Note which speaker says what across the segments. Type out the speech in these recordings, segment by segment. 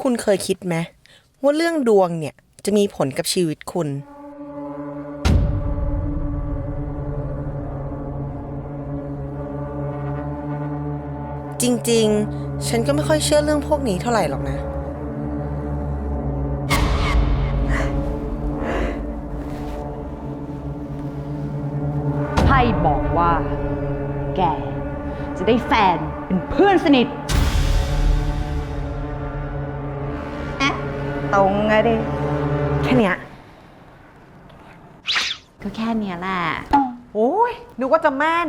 Speaker 1: คุณเคยคิดไหมว่าเรื่องดวงเนี่ยจะมีผลกับชีวิตคุณ จริงๆ ฉันก็ไม่ค่อยเชื่อเรื่องพวกนี้เท่าไหร่หรอกนะ
Speaker 2: ไพ่บอกว่า แก จะได้แฟนเป็นเพื่อนสนิท ตรงไงดิ
Speaker 1: แค่เนี้ย
Speaker 2: ก็แค่เนี้ยแหละ
Speaker 1: โอ้ยนึกว่าจะแม่น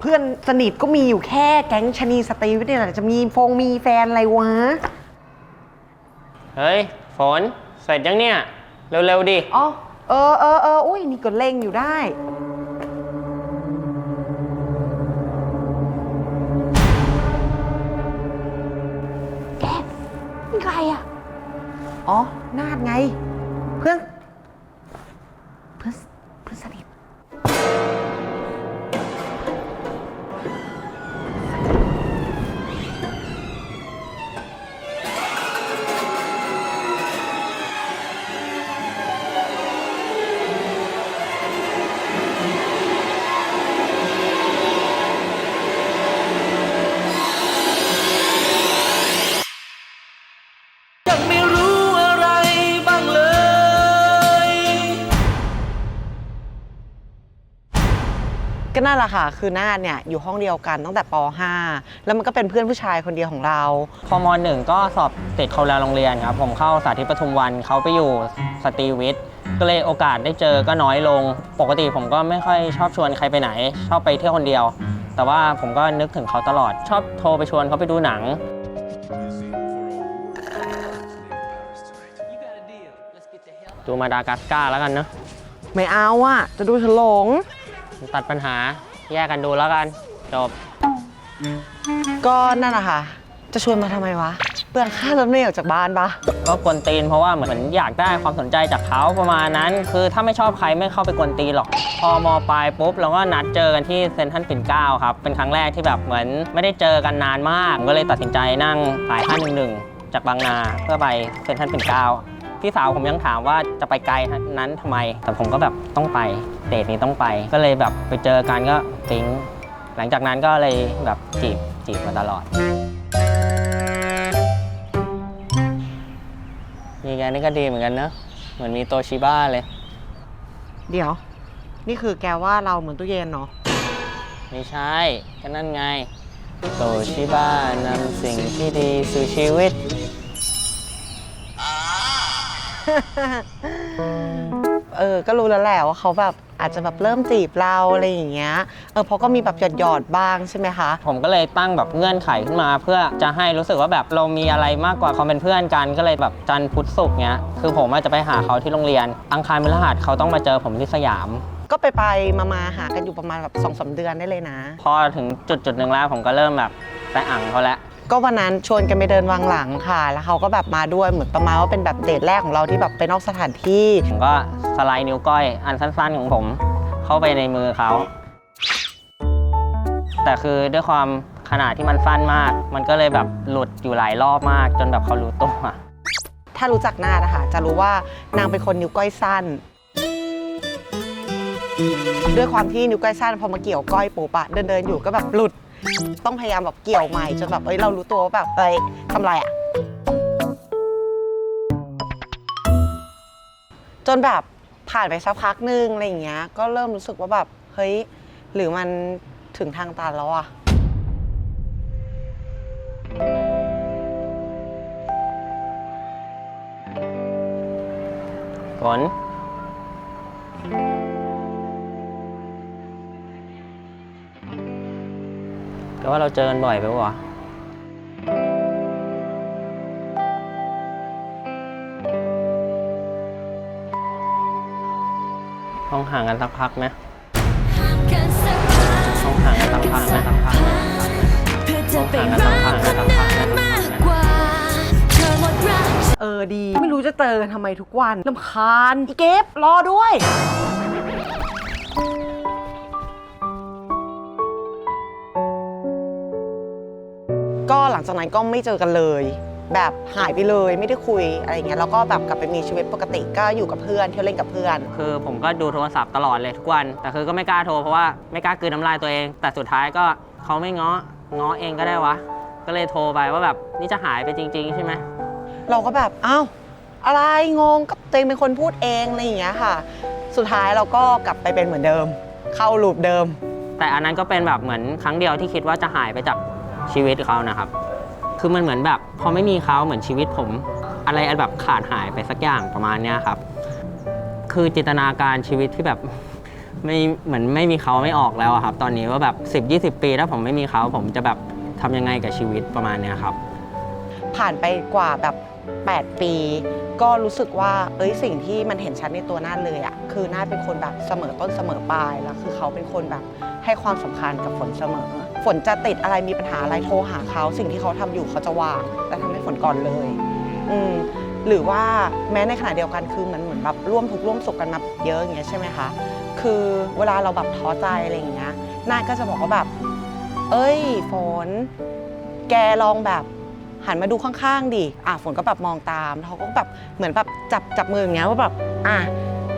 Speaker 1: เพื่อนสนิทก็มีอยู่แค่แก๊งชะนีสตรีวิทย์เนี่ยแหละจะมีฟงมีแฟนอะไรวะ
Speaker 3: เฮ้ย ฝน เสร็จยังเนี่ย เร็ว ๆ ดิ
Speaker 1: อ๋อ เออเออเอออุ้ยนี่ก็เล่งอยู่ได้
Speaker 2: อ๋
Speaker 1: อนาดไง นั่นแหละค่ะ คือนาดเนี่ยอยู่ห้องเดียวกันตั้งแต่ป .5 แล้วมันก็เป็นเพื่อนผู้ชายคนเดียวของเรา
Speaker 3: พอมหนึ่งก็สอบติดเขาแล้วโรงเรียนครับผมเข้าสาธิตปทุมวันเขาไปอยู่สตรีวิทย์ก็เลยโอกาสได้เจอก็น้อยลง ปกติผมก็ไม่ค่อยชอบชวนใครไปไหน ชอบไปเที่ยวคนเดียว แต่ว่าผมก็นึกถึงเขาตลอด ชอบโทรไปชวนเขาไปดูหนัง ดูมาดากัสการ์แล้วกันเนอะ
Speaker 1: ไม่เอาอะจะดูฉลง
Speaker 3: ตัดปัญหาแยกกันดูแล้วกันจบ
Speaker 1: ก็นั่นแหละค่ะจะชวนมาทำไมวะเปลืองค่ารถเมล์ออกจากบ้านปะ
Speaker 3: ก็กวนตีนเพราะว่าเหมือนอยากได้ความสนใจจากเขาประมาณนั้น คือถ้าไม่ชอบใครไม่เข้าไปกวนตีนหรอก พอมปลายปุ๊บเราก็นัดเจอกันที่เซนทรัลปิ่นเกล้าครับ เป็นครั้งแรกที่แบบเหมือนไม่ได้เจอกันนานมากผมก็เลยตัดสินใจนั่งสาย511จากบางนาเพื่อไปเซนทรัลปิ่นเกล้า พี่สาวผมยังถามว่าจะไปไกลนั้นทำไม แต่ผมก็แบบต้องไปเดทนี้ต้องไป ก็เลยแบบไปเจอกันก็ปิ๊งหลังจากนั้นก็เลยแบบจีบจีบมาตลอดมีแกนี่ก็ดีเหมือนกันเนอะเหมือนมีโตชิบ้าเลย
Speaker 1: เดี๋ยว นี่คือแกว่าเราเหมือนตู้เย็นเนาะ
Speaker 3: ไม่ใช่ก็นั่นไง โตชิบ้านำสิ่งที่ดีสู่ชีวิต
Speaker 1: เออ ก็รู้แล้วแหละว่าเขาแบบอาจจะแบบเริ่มจีบเราอะไรอย่างเงี้ย เออเพราะก็มีแบบหยอดหยอดๆบ้างใช่ไหมคะ
Speaker 3: ผมก็เลยตั้งแบบเงื่อนไขขึ้นมา เพื่อจะให้รู้สึกว่าแบบเรามีอะไรมากกว่าความเป็นเพื่อนกันก็เลยแบบจันทร์พุธศุกร์เนี้ยคือผมอาจจะไปหาเขาที่โรงเรียน อังคารพฤหัสเขาต้องมาเจอผมที่สยาม
Speaker 1: ก็ไปไปมามาหากันอยู่ประมาณแบบสองสาเดือนได้เลยนะ
Speaker 3: พอถึงจุดจุดๆหนึ่งแล้วผมก็เริ่มแบบไปอ่างเขาแล้ว
Speaker 1: ก็วันนั้นชวนกันไปเดินวังหลังค่ะ แล้วเขาก็แบบมาด้วยเหมือนประมาณว่าเป็นแบบเดทแรกของเราที่แบบไปนอกสถานที่
Speaker 3: ผมก็สไลด์นิ้วก้อยอันสั้นๆของผม เข้าไปในมือเขา แต่คือด้วยความขนาดที่มันสั้นมาก มันก็เลยแบบหลุดอยู่หลายรอบมาก จนแบบเขารู้ตัว
Speaker 1: ถ้ารู้จักหน้านะคะจะรู้ว่านางเป็นคนนิ้วก้อยสั้นด้วยความที่นิ้วก้อยสั้นพอมาเกี่ยวก้อยปุ๊บอะเดินเดินๆอยู่ก็แบบหลุด ต้องพยายามแบบเกี่ยวใหม่จนแบบเอ้ยเรารู้ตัวว่าแบบเอ้ยทำไรอะจนแบบผ่านไปสักพักนึงอะไรอย่างเงี้ย ก็เริ่มรู้สึกว่าแบบเฮ้ยหรือมันถึงทางตันแล้วอะ
Speaker 3: ฝน แต่ว่าเราเจอกันบ่อยไปวะต้องห่างกันสักพักไหมต้องห่างกันสักพักไหมสักพักมต้องห่างกันสักพักไหมสักพักไหมสักพักไหม
Speaker 1: เออดี ไม่รู้จะเจอกันทำไมทุกวันลำคาญอีเก็บรอด้วย ก็หลังจากนั้นก็ไม่เจอกันเลย แบบหายไปเลยไม่ได้คุยอะไรเงี้ยแล้วก็แบบกลับไปมีชีวิตปกติก็อยู่กับเพื่อนเที่ยวเล่นกับเพื่อน
Speaker 3: คือผมก็ดูโทรศัพท์ตลอดเลยทุกวัน แต่คือก็ไม่กล้าโทรเพราะว่าไม่กล้ากลืนน้ำลายตัวเอง แต่สุดท้ายก็เขาไม่ง้อง้อเองก็ได้วะ ก็เลยโทรไปว่าแบบนี่จะหายไปจริง ๆ ใช่ไหม
Speaker 1: เราก็แบบอ้าวอะไรงงกับตัวเองเป็นคนพูดเองอะไรอย่างเงี้ยค่ะ สุดท้ายเราก็กลับไปเป็นเหมือนเดิม เข้าลูปเดิม
Speaker 3: แต่อันนั้นก็เป็นแบบเหมือนครั้งเดียวที่คิดว่าจะหายไปจาก ชีวิตเขานะครับ คือมันเหมือนแบบพอไม่มีเขาเหมือนชีวิตผม อะไรแบบขาดหายไปสักอย่างประมาณเนี้ยครับ คือจินตนาการชีวิตที่แบบไม่เหมือนไม่มีเขาไม่ออกแล้วอะครับ ตอนนี้ว่าแบบ 10 20 ปี ถ้าผมไม่มีเขาผมจะแบบทำยังไงกับชีวิตประมาณเนี้ยครับ
Speaker 1: ผ่านไปกว่าแบบ 8 ปี ก็รู้สึกว่าเอ้ยสิ่งที่มันเห็นชัดในตัวนาดเลยอะคือนาดเป็นคนแบบเสมอต้นเสมอปลายแล้วคือเขาเป็นคนแบบให้ความสำคัญกับฝนเสมอ ฝนจะติดอะไรมีปัญหาอะไรโทรหาเขาสิ่งที่เขาทำอยู่เขาจะวางและทำให้ฝนก่อนเลยอืหรือว่าแม้ในขณะเดียวกันคือมันเหมือนแบบร่วมทุกข์ร่วมสุขกันมาเยอะอย่างเงี้ยใช่ไหมคะคือเวลาเราแบบท้อใจอะไรอย่างเงี้ยนาก็จะบอกว่าแบบ เอ้ยฝน แกลองแบบหันมาดูข้างๆดิอะฝนก็แบบมองตามเขาก็แบบเหมือนแบบจับจับมืออย่างเงี้ยว่าแบบอะ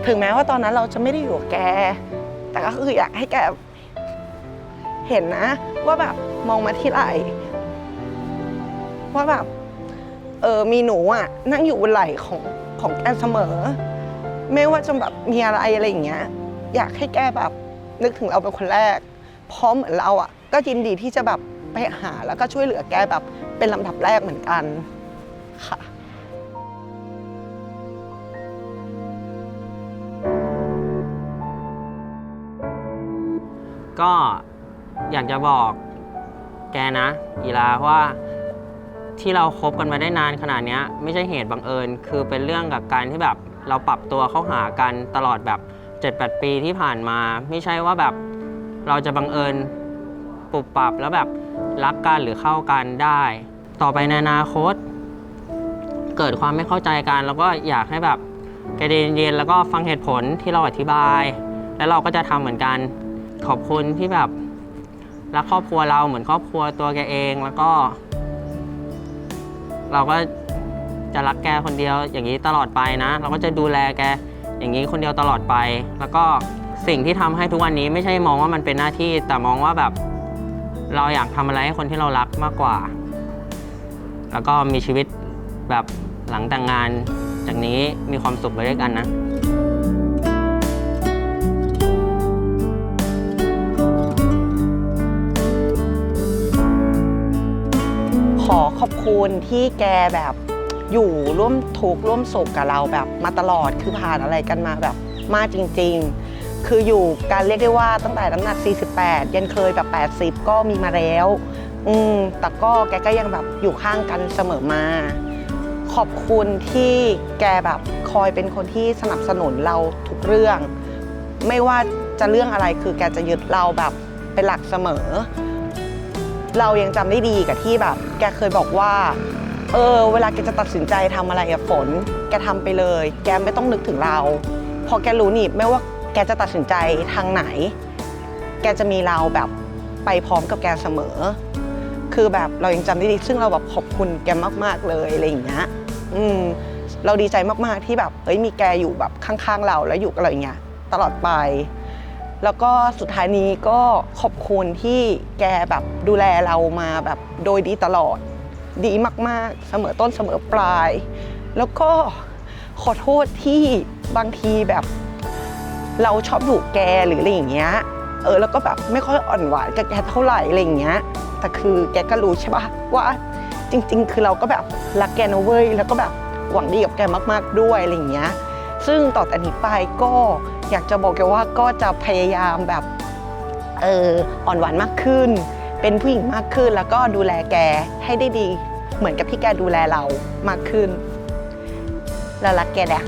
Speaker 1: ถึงแม้ว่าตอนนั้นเราจะไม่ได้อยู่กับแก แต่ก็คืออยากให้แก เห็นนะ ว่าแบบมองมาที่ไหลว่าแบบเออมีหนูอะ นั่งอยู่บนไหล่ของของแกเสมอ ไม่ว่าจะแบบมีอะไรอะไรอย่างเงี้ย อยากให้แกแบบนึกถึงเราเป็นคนแรกเพราะเหมือนเราอะ ก็ยินดีที่จะแบบไปหาแล้วก็ช่วยเหลือแกแบบเป็นลำดับแรกเหมือนกันค่ะ
Speaker 3: ก็ อยากจะบอกแกนะ อีลาว่าที่เราคบกันมาได้นานขนาดเนี้ย ไม่ใช่เหตุบังเอิญ คือเป็นเรื่องกับการที่แบบเราปรับตัวเข้าหากันตลอดแบบ 7-8 ปีที่ผ่านมา ไม่ใช่ว่าแบบเราจะบังเอิญปรับปรับแล้วแบบรักกันหรือเข้ากันได้ ต่อไปในอนาคต เกิดความไม่เข้าใจกัน แล้วก็อยากให้แบบแกเย็นๆแล้วก็ฟังเหตุผลที่เราอธิบาย แล้วเราก็จะทำเหมือนกันขอบคุณที่แบบ รักครอบครัวเราเหมือนครอบครัวตัวแกเองแล้วก็ เราก็จะรักแกคนเดียวอย่างนี้ตลอดไปนะ เราก็จะดูแลแกอย่างนี้คนเดียวตลอดไป แล้วก็สิ่งที่ทำให้ทุกวันนี้ไม่ใช่มองว่ามันเป็นหน้าที่ แต่มองว่าแบบ เราอยากทำอะไรให้คนที่เรารักมากกว่า แล้วก็มีชีวิตแบบหลังแต่งงานจากนี้มีความสุขไปด้วยกันนะ
Speaker 1: ขอขอบคุณที่แกแบบอยู่ร่วมทุกข์ร่วมสุขกับเราแบบมาตลอดคือผ่านอะไรกันมาแบบมากจริง ๆ คืออยู่การเรียกได้ว่าตั้งแต่น้ำหนัก 48 ยันเคยแบบ 80 ก็มีมาแล้ว อืมแต่ก็แกก็ยังแบบอยู่ข้างกันเสมอมา ขอบคุณที่แกแบบคอยเป็นคนที่สนับสนุนเราทุกเรื่อง ไม่ว่าจะเรื่องอะไรคือแกจะยึดเราแบบเป็นหลักเสมอ เรายังจำได้ดีกับที่แบบ แกเคยบอกว่า เออ เวลาแกจะตัดสินใจทำอะไรอะฝน แกทำไปเลย แกไม่ต้องนึกถึงเรา พอแกรู้นี่ไม่ว่าแกจะตัดสินใจทางไหน แกจะมีเราแบบไปพร้อมกับแกเสมอ คือแบบเรายังจำได้ดี ซึ่งเราแบบขอบคุณแกมากๆเลยอะไรอย่างเงี้ย อืม เราดีใจมากๆที่แบบ เอ้ยมีแกอยู่แบบข้างๆเราแล้วอยู่กับเราอย่างเงี้ยตลอดไป แล้วก็สุดท้ายนี้ก็ขอบคุณที่แกแบบดูแลเรามาแบบโดยดีตลอด ดีมากๆ เสมอต้นเสมอปลาย แล้วก็ขอโทษที่บางทีแบบ เราชอบดุแกหรืออะไรอย่างเงี้ยเออแล้วก็แบบไม่ค่อยอ่อนหวานกับแกเท่าไหร่อะไรอย่างเงี้ยแต่คือแกก็รู้ใช่ปะว่าจริง ๆ คือเราก็แบบรักแกนะเว้ยแล้วก็แบบหวังดีกับแกมาก ๆด้วยอะไรอย่างเงี้ยซึ่งต่อแต่นี้ไปก็ อยากจะบอกแกว่าก็จะพยายามแบบเอออ่อนหวานมากขึ้น เป็นผู้หญิงมากขึ้นแล้วก็ดูแลแกให้ได้ดี เหมือนกับที่แกดูแลเรามากขึ้นแล้วรักแกแดะ